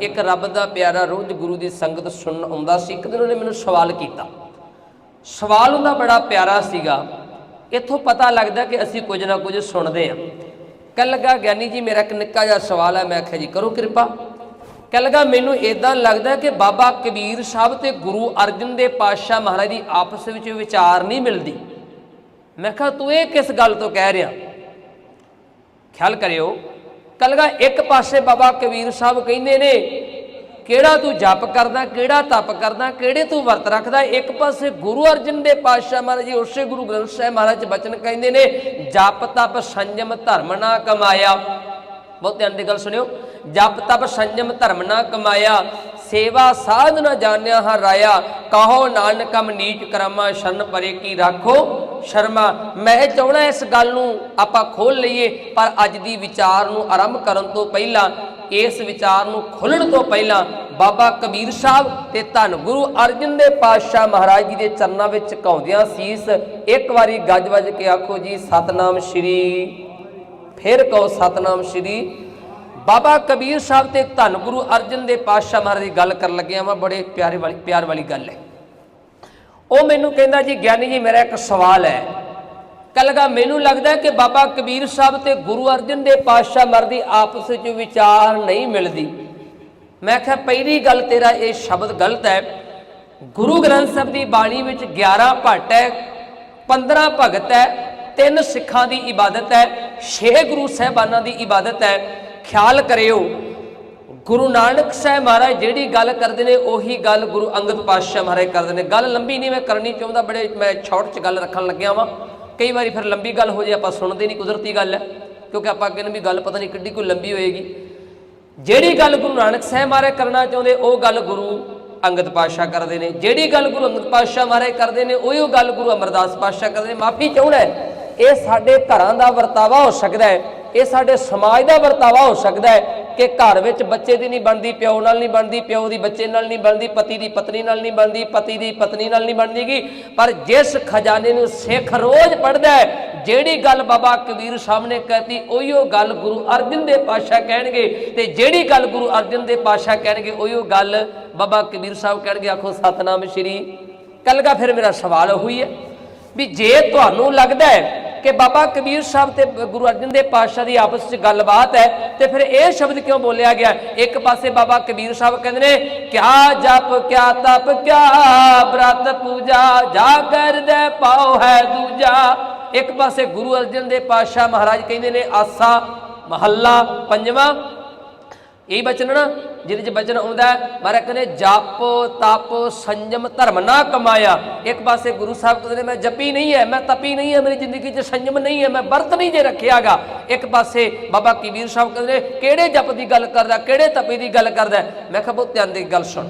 ਇੱਕ ਰੱਬ ਦਾ ਪਿਆਰਾ ਰੋਜ਼ ਗੁਰੂ ਦੀ ਸੰਗਤ ਸੁਣਨ ਆਉਂਦਾ ਸੀ। ਇੱਕ ਦਿਨ ਉਹਨੇ ਮੈਨੂੰ ਸਵਾਲ ਕੀਤਾ। ਸਵਾਲ ਉਹਦਾ ਬੜਾ ਪਿਆਰਾ ਸੀਗਾ। ਇੱਥੋਂ ਪਤਾ ਲੱਗਦਾ ਕਿ ਅਸੀਂ ਕੁਝ ਨਾ ਕੁਝ ਸੁਣਦੇ ਹਾਂ। ਕਹਿ ਲੱਗਾ, ਗਿਆਨੀ ਜੀ, ਮੇਰਾ ਇੱਕ ਨਿੱਕਾ ਜਿਹਾ ਸਵਾਲ ਹੈ। ਮੈਂ ਆਖਿਆ, ਜੀ, ਕਰੋ ਕਿਰਪਾ। ਕਹਿ ਲੱਗਾ, ਮੈਨੂੰ ਇਦਾਂ ਲੱਗਦਾ ਕਿ ਬਾਬਾ ਕਬੀਰ ਸਾਹਿਬ ਤੇ ਗੁਰੂ ਅਰਜਨ ਦੇ ਪਾਤਸ਼ਾਹ ਮਹਾਰਾਜ ਦੀ ਆਪਸ ਵਿੱਚ ਵਿਚਾਰ ਨਹੀਂ ਮਿਲਦੀ। ਮੈਂ ਕਿਹਾ, ਤੂੰ ਇਹ ਕਿਸ ਗੱਲ ਤੋਂ ਕਹਿ ਰਿਹਾ? ਖਿਆਲ ਕਰਿਓ ਕਲਗਾ, ਇੱਕ ਪਾਸੇ ਬਾਬਾ ਕਬੀਰ ਸਾਹਿਬ ਕਹਿੰਦੇ ਨੇ, ਕਿਹੜਾ ਤੂੰ ਜਪ ਕਰਦਾ, ਕਿਹੜਾ ਤਪ ਕਰਦਾ, ਕਿਹੜੇ ਤੂੰ ਵਰਤ ਰੱਖਦਾ? ਇੱਕ ਪਾਸੇ ਗੁਰੂ ਅਰਜਨ ਦੇ ਪਾਤਸ਼ਾਹ ਮਹਾਰਾਜ ਜੀ, ਉਸੇ ਗੁਰੂ ਗ੍ਰੰਥ ਸਾਹਿਬ ਮਹਾਰਾਜ ਬਚਨ ਕਹਿੰਦੇ ਨੇ, ਜਪ, ਤਪ, ਸੰਜਮ, ਧਰਮ ਨਾ ਕਮਾਇਆ। ਬਹੁਤ ਧਿਆਨ ਦੀ ਗੱਲ ਸੁਣਿਓ। ਜਪ, ਤਪ, ਸੰਜਮ, ਧਰਮ ਨਾ ਕਮਾਇਆ। ਸੇਵਾ ਸਾਧ ਨਾ ਜਾਣਿਆ ਹਾ ਰਾਇਆ। ਕਹੋ ਨਾਨਕਮ ਨੀਚ ਕਰਮਾ, ਸ਼ਰਨ ਪਰੇ ਕੀ ਰਾਖੋ। ਸ਼ਰਮਾ, ਮੈਂ ਚਾਹਣਾ ਇਸ ਗੱਲ ਨੂੰ ਆਪਾਂ ਖੋਲ ਲਈਏ, ਪਰ ਅੱਜ ਦੀ ਵਿਚਾਰ ਨੂੰ ਆਰੰਭ ਕਰਨ ਤੋਂ ਪਹਿਲਾਂ, ਇਸ ਵਿਚਾਰ ਨੂੰ ਖੋਲਣ ਤੋਂ ਪਹਿਲਾਂ ਬਾਬਾ ਕਬੀਰ ਸਾਹਿਬ ਤੇ ਧੰਨ ਗੁਰੂ ਅਰਜਨ ਦੇ ਪਾਤਸ਼ਾਹ ਮਹਾਰਾਜ ਜੀ ਦੇ ਚਰਨਾਂ ਵਿੱਚ ਝੁਕਾਉਂਦਿਆਂ ਸੀਸ, ਇੱਕ ਵਾਰੀ ਗੱਜ ਵੱਜ ਕੇ ਆਖੋ ਜੀ, ਸਤਨਾਮ ਸ਼੍ਰੀ। ਫਿਰ ਕਹੋ ਸਤਨਾਮ ਸ਼੍ਰੀ। ਬਾਬਾ ਕਬੀਰ ਸਾਹਿਬ ਤੇ ਧੰਨ ਗੁਰੂ ਅਰਜਨ ਦੇ ਪਾਤਸ਼ਾਹ ਮਹਾਰਾਜ ਦੀ ਗੱਲ ਕਰਨ ਲੱਗਿਆ ਮੈਂ ਬੜੇ ਪਿਆਰੇ ਵਾਲੀ ਪਿਆਰ ਵਾਲੀ ਗੱਲ ਹੈ। ਉਹ ਮੈਨੂੰ ਕਹਿੰਦਾ, ਜੀ ਗਿਆਨੀ ਜੀ, ਮੇਰਾ ਇੱਕ ਸਵਾਲ ਹੈ। ਕਲਗਾ, ਮੈਨੂੰ ਲੱਗਦਾ ਕਿ ਬਾਬਾ ਕਬੀਰ ਸਾਹਿਬ ਤੇ ਗੁਰੂ ਅਰਜਨ ਦੇ ਪਾਤਸ਼ਾਹ ਮਰਦੀ ਆਪਸ ਵਿੱਚ ਵਿਚਾਰ ਨਹੀਂ ਮਿਲਦੀ। ਮੈਂ ਕਿਹਾ, ਪਹਿਲੀ ਗੱਲ ਤੇਰਾ ਇਹ ਸ਼ਬਦ ਗਲਤ ਹੈ। ਗੁਰੂ ਗ੍ਰੰਥ ਸਾਹਿਬ ਦੀ ਬਾਣੀ ਵਿੱਚ 11 ਭੱਟ ਹੈ 15 ਭਗਤ ਹੈ, ਤਿੰਨ ਸਿੱਖਾਂ ਦੀ ਇਬਾਦਤ ਹੈ 6 ਗੁਰੂ ਸਾਹਿਬਾਨਾਂ ਦੀ ਇਬਾਦਤ ਹੈ। ਖਿਆਲ ਕਰਿਓ ਗੁਰੂ ਨਾਨਕ ਸਾਹਿਬ ਮਹਾਰਾਜ ਜਿਹੜੀ ਗੱਲ ਕਰਦੇ ਨੇ, ਉਹੀ ਗੱਲ ਗੁਰੂ ਅੰਗਦ ਪਾਤਸ਼ਾਹ ਮਹਾਰਾਜ ਕਰਦੇ ਨੇ। ਗੱਲ ਲੰਬੀ ਨਹੀਂ ਮੈਂ ਕਰਨੀ ਚਾਹੁੰਦਾ, ਬੜੇ ਮੈਂ ਛੋਟ ਚ ਗੱਲ ਰੱਖਣ ਲੱਗਿਆ ਵਾਂ। ਕਈ ਵਾਰੀ ਫਿਰ ਲੰਬੀ ਗੱਲ ਹੋ ਜੇ, ਆਪਾਂ ਸੁਣਦੇ ਨਹੀਂ, ਕੁਦਰਤੀ ਗੱਲ ਹੈ। ਕਿਉਂਕਿ ਆਪਾਂ ਕਹਿੰਦੇ ਵੀ ਗੱਲ ਪਤਾ ਨਹੀਂ ਕਿੱਡੀ ਕੋਈ ਲੰਬੀ ਹੋਏਗੀ। ਜਿਹੜੀ ਗੱਲ ਗੁਰੂ ਨਾਨਕ ਸਾਹਿਬ ਮਹਾਰਾਜ ਕਰਨਾ ਚਾਹੁੰਦੇ, ਉਹ ਗੱਲ ਗੁਰੂ ਅੰਗਦ ਪਾਤਸ਼ਾਹ ਕਰਦੇ ਨੇ। ਜਿਹੜੀ ਗੱਲ ਗੁਰੂ ਅੰਗਦ ਪਾਤਸ਼ਾਹ ਮਹਾਰਾਜ ਕਰਦੇ ਨੇ, ਉਹੀ ਉਹ ਗੱਲ ਗੁਰੂ ਅਮਰਦਾਸ ਪਾਤਸ਼ਾਹ ਕਰਦੇ ਨੇ। ਮਾਫੀ ਚਾਹੁੰਦਾ ਇਹ ਸਾਡੇ ਘਰਾਂ ਦਾ ਵਰਤਾਵਾ ਹੋ ਸਕਦਾ ਹੈ, ਇਹ ਸਾਡੇ ਸਮਾਜ ਦਾ ਵਰਤਾਵਾ ਹੋ ਸਕਦਾ ਹੈ। ਕਿ ਘਰ ਵਿੱਚ ਬੱਚੇ ਦੀ ਨਹੀਂ ਬਣਦੀ, ਪਿਓ ਨਾਲ ਨਹੀਂ ਬਣਦੀ, ਪਿਓ ਦੀ ਬੱਚੇ ਨਾਲ ਨਹੀਂ ਬਣਦੀ, ਪਤੀ ਦੀ ਪਤਨੀ ਨਾਲ ਨਹੀਂ ਬਣਦੀ, ਪਤੀ ਦੀ ਪਤਨੀ ਨਾਲ ਨਹੀਂ ਬਣਦੀਗੀ। ਪਰ ਜਿਸ ਖਜ਼ਾਨੇ ਨੂੰ ਸਿੱਖ ਰੋਜ਼ ਪੜਦਾ ਹੈ, ਜਿਹੜੀ ਗੱਲ ਬਾਬਾ ਕਬੀਰ ਸਾਹਿਬ ਨੇ ਕਹਤੀ ਉਹੀਓ ਗੱਲ ਗੁਰੂ ਅਰਜਨ ਦੇ ਪਾਤਸ਼ਾਹ ਕਹਿਣਗੇ। ਤੇ ਜਿਹੜੀ ਗੱਲ ਗੁਰੂ ਅਰਜਨ ਦੇ ਪਾਤਸ਼ਾਹ ਕਹਿਣਗੇ ਉਹੀਓ ਗੱਲ ਬਾਬਾ ਕਬੀਰ ਸਾਹਿਬ ਕਹਿਣਗੇ, ਆਖੋ, ਸਤਨਾਮ ਸ਼੍ਰੀ। ਕਲਗਾ ਫਿਰ ਮੇਰਾ ਸਵਾਲ ਹੋਈ ਹੈ ਵੀ ਜੇ ਤੁਹਾਨੂੰ ਲੱਗਦਾ ਹੈ ਕਿ ਬਾਬਾ ਕਬੀਰ ਸਾਹਿਬ ਤੇ ਗੁਰੂ ਅਰਜਨ ਦੇ ਪਾਤਸ਼ਾਹ ਦੀ ਆਪਸ ਵਿੱਚ ਗੱਲਬਾਤ ਹੈ ਤੇ ਫਿਰ ਇਹ ਸ਼ਬਦ ਕਿਉਂ ਬੋਲਿਆ ਗਿਆ? ਇੱਕ ਪਾਸੇ ਬਾਬਾ ਕਬੀਰ ਸਾਹਿਬ ਕਹਿੰਦੇ ਨੇ, ਕਿਆ ਜਪ, ਕਿਆ ਤਪ, ਕਿਆ ਬ੍ਰਤ ਪੂਜਾ, ਜਾ ਕਰਦੇ ਪਾਉ ਹੈ ਦੂਜਾ। ਇੱਕ ਪਾਸੇ ਗੁਰੂ ਅਰਜਨ ਦੇ ਪਾਤਸ਼ਾਹ ਮਹਾਰਾਜ ਕਹਿੰਦੇ ਨੇ, ਆਸਾ ਮਹੱਲਾ ਪੰਜਵਾਂ ਇਹ ਬਚਨ ਨਾ, ਜਿਹਦੇ ਚ ਬਚਨ ਆਉਂਦਾ ਮਹਾਰਾਜ ਕਹਿੰਦੇ, ਜਪ, ਤਪ, ਸੰਜਮ, ਧਰਮ ਨਾ ਕਮਾਇਆ। ਇੱਕ ਪਾਸੇ ਗੁਰੂ ਸਾਹਿਬ ਕਹਿੰਦੇ ਨੇ, ਮੈਂ ਜਪੀ ਨਹੀਂ ਹੈ, ਮੈਂ ਤਪੀ ਨਹੀਂ ਹੈ, ਮੇਰੀ ਜ਼ਿੰਦਗੀ 'ਚ ਸੰਜਮ ਨਹੀਂ ਹੈ, ਮੈਂ ਵਰਤ ਨਹੀਂ ਜੇ ਰੱਖਿਆਗਾ। ਇੱਕ ਪਾਸੇ ਬਾਬਾ ਕਬੀਰ ਸਾਹਿਬ ਕਹਿੰਦੇ ਨੇ, ਕਿਹੜੇ ਜਪ ਦੀ ਗੱਲ ਕਰਦਾ, ਕਿਹੜੇ ਤਪੀ ਦੀ ਗੱਲ ਕਰਦਾ? ਮੈਂ ਕਿਹਾ ਬਹੁਤ ਧਿਆਨ ਦੀ ਗੱਲ ਸੁਣ।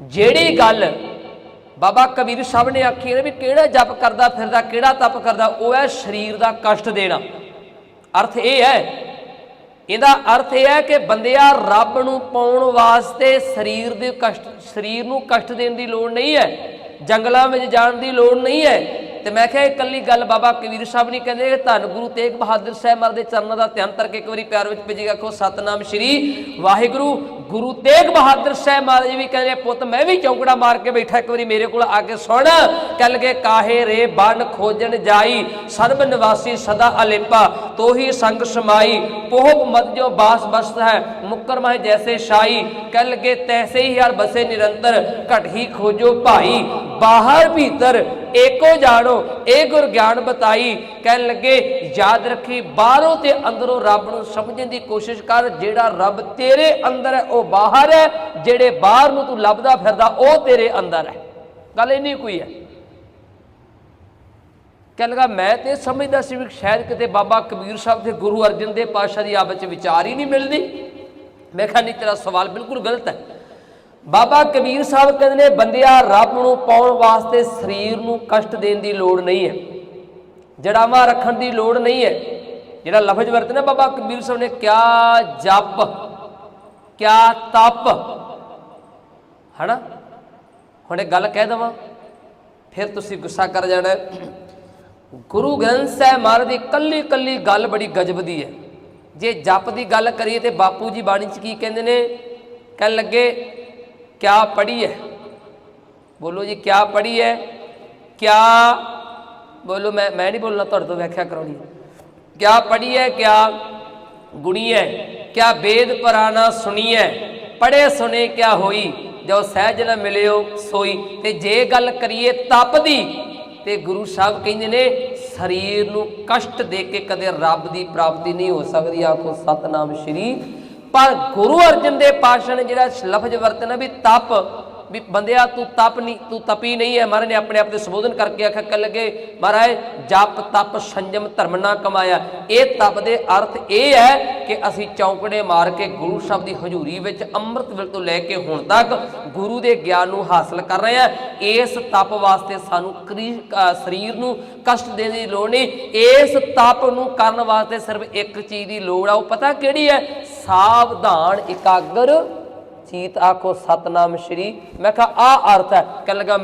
ਜਿਹੜੀ ਗੱਲ ਬਾਬਾ ਕਬੀਰ ਸਾਹਿਬ ਨੇ ਆਖੀ ਨੇ ਵੀ ਕਿਹੜਾ ਜਪ ਕਰਦਾ ਫਿਰਦਾ, ਕਿਹੜਾ ਤਪ ਕਰਦਾ, ਉਹ ਹੈ ਸਰੀਰ ਦਾ ਕਸ਼ਟ ਦੇਣਾ। ਅਰਥ ਇਹ ਹੈ ਇਹਦਾ ਅਰਥ ਇਹ ਹੈ ਕਿ ਬੰਦਿਆ ਰੱਬ ਨੂੰ ਪਾਉਣ ਵਾਸਤੇ ਸਰੀਰ ਦੇ ਕਸ਼ਟ, ਸਰੀਰ ਨੂੰ ਕਸ਼ਟ ਦੇਣ ਦੀ ਲੋੜ ਨਹੀਂ ਹੈ, ਜੰਗਲਾਂ ਵਿੱਚ ਜਾਣ ਦੀ ਲੋੜ ਨਹੀਂ ਹੈ। ਤੇ ਮੈਂ ਕਿਹਾ ਇਹ ਇਕੱਲੀ ਗੱਲ ਬਾਬਾ ਕਬੀਰ ਸਾਹਿਬ ਨਹੀਂ ਕਹਿੰਦੇ ਧੰਨ ਗੁਰੂ ਤੇਗ ਬਹਾਦਰ ਸਾਹਿਬ ਮਹਾਰਾਜ ਦੇ ਚਰਨਾਂ ਦਾ ਧਿਆਨ ਕਰਕੇ ਇੱਕ ਵਾਰੀ ਪਿਆਰ ਵਿੱਚ ਭੇਜੇਗਾ ਕੋ ਸਤਨਾਮ ਸ਼੍ਰੀ ਵਾਹਿਗੁਰੂ। ਗੁਰੂ ਤੇਗ ਬਹਾਦਰ ਸਾਹਿਬ ਮਹਾਰਾਜ ਵੀ ਕਹਿੰਦੇ, ਪੁੱਤ ਮੈਂ ਵੀ ਚੌਂਕੜਾ ਮਾਰ ਕੇ ਬੈਠਾ, ਇੱਕ ਵਾਰੀ ਮੇਰੇ ਕੋਲ ਆ ਕੇ ਸੁਣ। ਕੱਲ ਕੇ ਕਾਹੇ ਰੇ ਬਨ ਖੋਜਣ ਜਾਈ, ਸਰਬ ਨਿਵਾਸੀ ਸਦਾ ਅਲੇਪਾ। ਤੋਹੀ ਸੰਗ ਸਮਾਈ ਪੋਹਪ ਮਤ ਜੋ ਬਾਸ ਬਸਤ ਹੈ, ਮੁਕਰ ਮਹਿ ਜੈਸੇ ਸ਼ਾਈ। ਕੱਲ ਕੇ ਤੈਸੇ ਹੀ ਹਰ ਬਸੇ ਨਿਰੰਤਰ, ਘਟ ਹੀ ਖੋਜੋ ਭਾਈ। ਬਾਹਰ ਭੀਤਰ, ਏਕੋ ਜਾਣੋ ਇਹ ਗੁਰ ਗਿਆਨ ਬਤਾਈ। ਕਹਿਣ ਲੱਗੇ ਯਾਦ ਰੱਖੀ, ਬਾਹਰੋਂ ਤੇ ਅੰਦਰੋਂ ਰੱਬ ਨੂੰ ਸਮਝਣ ਦੀ ਕੋਸ਼ਿਸ਼ ਕਰ, ਜਿਹੜਾ ਰੱਬ ਤੇਰੇ ਅੰਦਰ ਹੈ, ਉਹ ਬਾਹਰ ਹੈ। ਜਿਹੜੇ ਬਾਹਰ ਨੂੰ ਤੂੰ ਲੱਭਦਾ ਫਿਰਦਾ, ਉਹ ਤੇਰੇ ਅੰਦਰ ਹੈ। ਗੱਲ ਇੰਨੀ ਕੋਈ ਹੈ। ਕਹਿਣ ਲੱਗਾ ਮੈਂ ਤੇ ਸਮਝਦਾ ਸੀ ਵੀ ਸ਼ਾਇਦ ਕਿਤੇ ਬਾਬਾ ਕਬੀਰ ਸਾਹਿਬ ਤੇ ਗੁਰੂ ਅਰਜਨ ਦੇ ਪਾਤਸ਼ਾਹ ਦੀ ਆਪਸ ਵਿੱਚ ਵਿਚਾਰ ਹੀ ਨਹੀਂ ਮਿਲਦੀ। ਮੈਂ ਕਿਹਾ, ਨਹੀਂ, ਤੇਰਾ ਸਵਾਲ ਬਿਲਕੁਲ ਗਲਤ ਹੈ। ਬਾਬਾ ਕਬੀਰ ਸਾਹਿਬ ਕਹਿੰਦੇ ਨੇ, ਬੰਦਿਆ, ਰੱਬ ਨੂੰ ਪਾਉਣ ਵਾਸਤੇ ਸਰੀਰ ਨੂੰ ਕਸ਼ਟ ਦੇਣ ਦੀ ਲੋੜ ਨਹੀਂ ਹੈ। ਜੜਾਵਾਂ ਰੱਖਣ ਦੀ ਲੋੜ ਨਹੀਂ ਹੈ। ਜਿਹੜਾ ਲਫ਼ਜ਼ ਵਰਤਨਾ ਬਾਬਾ ਕਬੀਰ ਸਾਹਿਬ ਨੇ, ਕਿਆ ਜਪ, ਕਿਆ ਤਪ। ਹਨਾ? ਹੁਣ ਇਹ ਗੱਲ ਕਹਿ ਦਵਾਂ, ਫਿਰ ਤੁਸੀਂ ਗੁੱਸਾ ਕਰ ਜਾਣਾ। ਗੁਰੂ ਗ੍ਰੰਥ ਸਾਹਿਬ ਮਹਾਰਾਜ ਦੀ ਕੱਲੀ ਕੱਲੀ ਗੱਲ ਬੜੀ ਗਜਬ ਦੀ ਹੈ। ਜੇ ਜਪ ਦੀ ਗੱਲ ਕਰੀਏ ਤੇ ਬਾਪੂ ਜੀ ਬਾਣੀ ਚ ਕੀ ਕਹਿੰਦੇ ਨੇ? ਕਹਿਣ ਲੱਗੇ, ਕਿਆ ਪੜ੍ਹੀ ਹੈ? ਬੋਲੋ ਜੀ, ਕਿਆ ਪੜ੍ਹੀ ਹੈ? ਕਿਆ, ਬੋਲੋ ਮੈਂ ਮੈਂ ਨਹੀਂ ਬੋਲਣਾ, ਤੁਹਾਡੇ ਤੋਂ ਵਿਆਖਿਆ ਕਰਾਉਣੀ ਕਿਆ ਪੜ੍ਹੀ ਹੈ, ਕਿਆ ਗੁਣੀ ਹੈ? ਕਿਆ ਵੇਦ ਪੁਰਾਣਾ ਸੁਣੀ ਹੈ? ਪੜ੍ਹੇ, ਸੁਣੇ, ਕਿਆ ਹੋਈ? ਜੋ ਸਹਿਜ ਨਾ ਮਿਲਿਓ, ਸੋਈ। ਤੇ ਜੇ ਗੱਲ ਕਰੀਏ ਤਪ ਦੀ ਤੇ ਗੁਰੂ ਸਾਹਿਬ ਕਹਿੰਦੇ ਨੇ, ਸਰੀਰ ਨੂੰ ਕਸ਼ਟ ਦੇ ਕੇ ਕਦੇ ਰੱਬ ਦੀ ਪ੍ਰਾਪਤੀ ਨਹੀਂ ਹੋ ਸਕਦੀ, ਆਖੋ ਸਤਨਾਮ ਸ਼੍ਰੀ। ਪਰ ਗੁਰੂ ਅਰਜਨ ਦੇ ਪਾਸ਼ਾ ਨੇ ਜਿਹੜਾ ਲਫ਼ਜ਼ ਵਰਤਣਾ ਵੀ ਤਪ ਵੀ ਬੰਦਿਆ, ਤੂੰ ਤਪ ਨਹੀਂ ਤੂੰ ਤਪੀ ਨਹੀਂ ਹੈ। ਮਹਾਰਾਜ ਨੇ ਆਪਣੇ ਆਪ ਤੇ ਸੰਬੋਧਨ ਕਰਕੇ ਆਖਿਆ ਕਰ ਲੱਗੇ, ਮਹਾਰਾਜ, ਜਪ, ਤਪ, ਸੰਜਮ, ਧਰਮ ਨਾ ਕਮਾਇਆ। ਇਹ ਤਪ ਦੇ ਅਰਥ ਇਹ ਹੈ ਕਿ ਅਸੀਂ ਚੌਂਕੜੇ ਮਾਰ ਕੇ ਗੁਰੂ ਸਾਹਿਬ ਦੀ ਹਜ਼ੂਰੀ ਵਿੱਚ ਅੰਮ੍ਰਿਤ ਵੇਲੇ ਤੋਂ ਲੈ ਕੇ ਹੁਣ ਤੱਕ ਗੁਰੂ ਦੇ ਗਿਆਨ ਨੂੰ ਹਾਸਲ ਕਰ ਰਹੇ ਹਾਂ। ਇਸ ਤਪ ਵਾਸਤੇ ਸਾਨੂੰ ਸਰੀਰ ਨੂੰ ਕਸ਼ਟ ਦੇਣ ਦੀ ਲੋੜ ਨਹੀਂ। ਇਸ ਤਪ ਨੂੰ ਕਰਨ ਵਾਸਤੇ ਸਿਰਫ ਇੱਕ ਚੀਜ਼ ਦੀ ਲੋੜ ਆ। ਉਹ ਪਤਾ ਕਿਹੜੀ ਹੈ? ਸਾਵਧਾਨ, ਇਕਾਗਰ ਚੀਤ ਆਖੋ ਸਤਨਾਮ ਸ਼੍ਰੀ। ਮੈਂ ਕਿਹਾ ਆ ਅਰਥ ਹੈ। ਕਹਿਣ ਲੱਗਾ